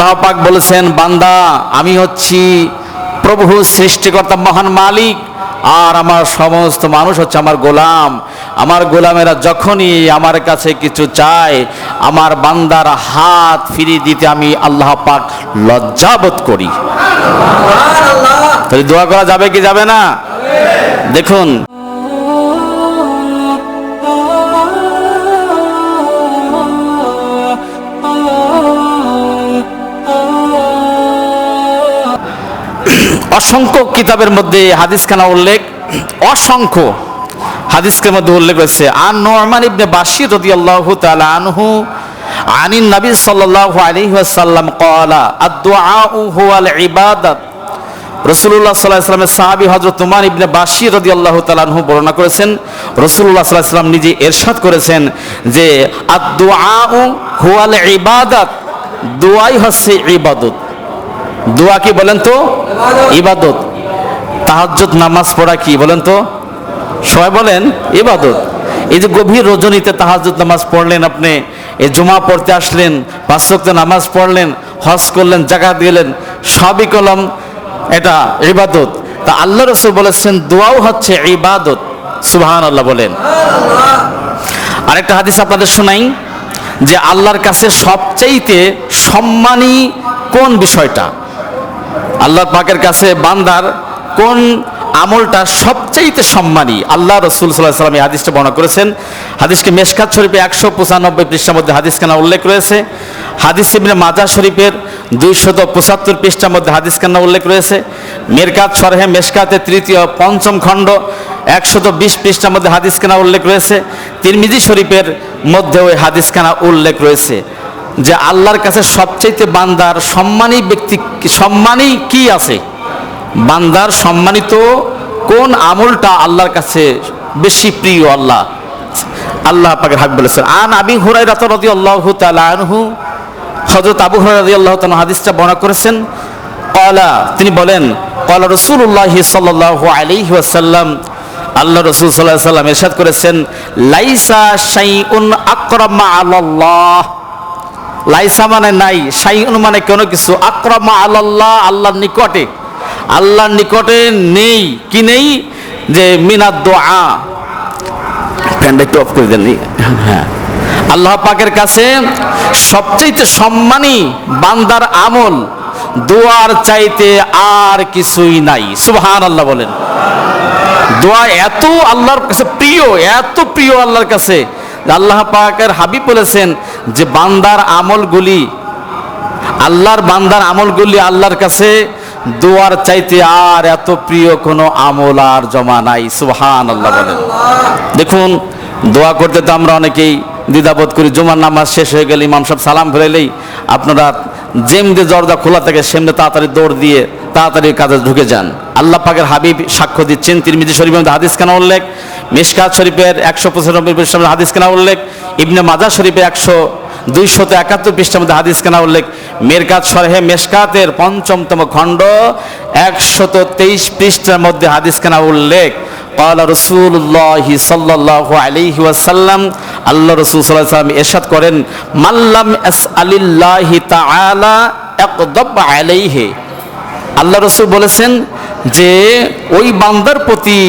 আল্লাহ পাক বলেছেন বান্দা আমি হচ্ছি প্রভু সৃষ্টিকর্তা মহান মালিক আর আমার সমস্ত মানুষ হচ্ছে আমার গোলাম। আমার গোলামেরা যখনই আমার কাছে কিছু চায় আমার বান্দার হাত ফিরিয়ে দিতে আমি আল্লাহ পাক লজ্জাবোধ করি। তাহলে দোয়া করা যাবে কি যাবে না? দেখুন অসংখ্য কিতাবের মধ্যে হাদিসখানা উল্লেখ, অসংখ্য হাদিসকের মধ্যে উল্লেখ রয়েছে। আন নোরমান ইবনে বাশির রাদিয়াল্লাহু তাআলা আনহু, আনিন নবী সাল্লাল্লাহু আলাইহি ওয়াসাল্লাম ক্বালা, আদ-দুআউ হুয়াল ইবাদাত রসুল্লাহ সাল্লাহ ইসলামের সাহাবি হজরত তুমান ইবনে বাশির রদি আল্লাহ তালাহু বর্ণনা করেছেন। রসুল্লাহ সাল্লাহ ইসলাম নিজে এরশাদ করেছেন যে, আদ-দুআউ হুয়াল ইবাদাত দোয়াই হচ্ছে ইবাদত। দোয়া কি বলেন তো? ইবাদত। তাহাজ্জুদ নামাজ পড়া কি বলেন তো? সবাই বলেন ইবাদত। এই যে গভীর রজনীতে তাহাজ্জুদ নামাজ পড়লেন আপনি এই জমা পড়তে আসলেন পাঁচ ওয়াক্ত নামাজ পড়লেন হজ করলেন জাকাত দিলেন সবই কলম এটা ইবাদত। তা আল্লাহ রসুল বলেছেন দোয়াও হচ্ছে ইবাদত। সুবহান আল্লাহ বলেন আরেকটা হাদিস আপনাদের শোনাই যে আল্লাহর কাছে সবচাইতে সম্মানী কোন বিষয়টা? আল্লাহ পাকের কাছে বান্দার কোন আমলটা সবচাইতে সম্মানী? আল্লাহ রসুল সাল্লাহ সাল্লাম এই হাদিসটা বর্ণনা করেছেন। হাদিসকে মেশকাত শরীফে একশো পঁচানব্বই পৃষ্ঠার মধ্যে হাদিস হাদিসখানা উল্লেখ রয়েছে। হাদিস ইবনে মাজা শরীফের দুইশত পঁচাত্তর পৃষ্ঠার মধ্যে হাদিস হাদিসখানা উল্লেখ রয়েছে। মেরকাত সরহে মেশকাতের তৃতীয় পঞ্চম খণ্ড একশত বিশ পৃষ্ঠার মধ্যে হাদিস হাদিসখানা উল্লেখ রয়েছে। তিরমিজি শরীফের মধ্যে ওই হাদিস হাদিসখানা উল্লেখ রয়েছে। যে আল্লাহর কাছে সবচাইতে বান্দার সম্মানী ব্যক্তি সম্মানী কি আছে? বান্দার সম্মানিত কোন আমলটা আল্লাহর কাছে বেশি প্রিয় আল্লাহ? আল্লাহ পাকের হাক বলেছেন, আন আবি হুরাই রাত আল্লাহ আনহু। হজরত আবু হুরাই আল্লাহ তাআলা হাদিসটা বর্ণনা করেছেন কলা তিনি বলেন কলা রসুল্লাহ সাল্লাহ আলাইহি ওয়াসাল্লাম। আল্লাহ রসুল সাল্লাহ সাল্লাম এরশাদ করেছেন, লাইসা শাইউন আকরামা আলাল্লাহ লাইসা মানে নাই, শাইউন মানে কোনো কিছু। আক্রমা আল্লাহ আল্লাহর নিকটে। আল্লাহর নিকটে নেই, কি নেই? যে মিনাদ দোয়া। ফ্যানটা একটু অফ করে দেন হ্যাঁ। আল্লাহ পাকের কাছে সবচেয়ে সম্মানী বান্দার আমল, দোয়ার চাইতে আর কিছুই নাই। সুবহান আল্লাহ বলেন। দোয়া এত আল্লাহর কাছে প্রিয়, এত প্রিয় আল্লাহর কাছে। আল্লাহ পাকের হাবিব বলেছেন যে বান্দার আমলগুলি, আল্লাহর বান্দার আমলগুলি আল্লাহর কাছে দোয়ার চাইতে আর এত প্রিয় কোনো আমল আর জমা নাই। সুহান আল্লাহ বলেন। দেখুন, দোয়া করতে তো আমরা অনেকেই দ্বিধাবোধ করি জুমার নামাজ শেষ হয়ে গেলে ইমাম সাহেব সালাম ফেরাইলেই আপনারা যেমনি দরজা খোলা থাকে সেমনি তাড়াতাড়ি দৌড় দিয়ে তাড়াতাড়ি কাজে ঢুকে যান আল্লাহ পাকের হাবিব সাক্ষ্য দিচ্ছেন তিরমিজি শরীফের মধ্যে হাদিস খানা উল্লেখ মিশকাত শরীফের একশো পঁচানব্বই পৃষ্ঠার হাদিস খানা উল্লেখ ইবনে মাজা শরীফে একশো দুইশত একাত্তর পৃষ্ঠার মধ্যে হাদিস কেনা উল্লেখ মেরকাত সরহে মেশকাতের পঞ্চমতম খণ্ড একশত তেইশ পৃষ্ঠার মধ্যে হাদিস কেনা উল্লেখ قال رسول الله صلى الله عليه وسلم আল্লাহ রসুল ওয়াসাল্লাম ইরশাদ করেন মাল্লাম আসআলিল্লাহি তাআলা ইকদাব আলাইহি। আল্লাহ রসুল বলেছেন যে, ওই বান্দার প্রতি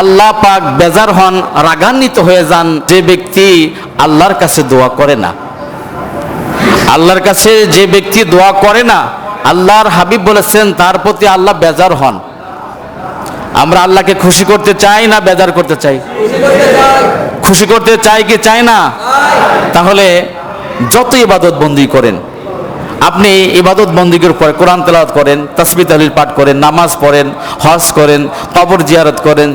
আল্লাহ পাক বেজার হন, রাগান্বিত হয়ে যান, যে ব্যক্তি আল্লাহর কাছে দোয়া করে না। আল্লাহর কাছে যে ব্যক্তি দোয়া করে না, আল্লাহর হাবিব বলেছেন, তার প্রতি আল্লাহ বেজার হন। আমরা আল্লাহকে খুশি করতে চাই না বেজার করতে চাই? খুশি করতে চাই কি চাই না? তাহলে যত ইবাদত বন্দি করেন, আপনি ইবাদত বন্দিগের পরে কোরআন তেলাওয়াত করেন তসবি তাহলিল পাঠ করেন, নামাজ পড়েন, হজ করেন, কবর জিয়ারত করেন,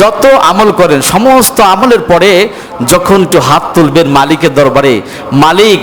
যত আমল করেন, সমস্ত আমলের পরে যখন একটু হাত তুলবেন মালিকের দরবারে, মালিক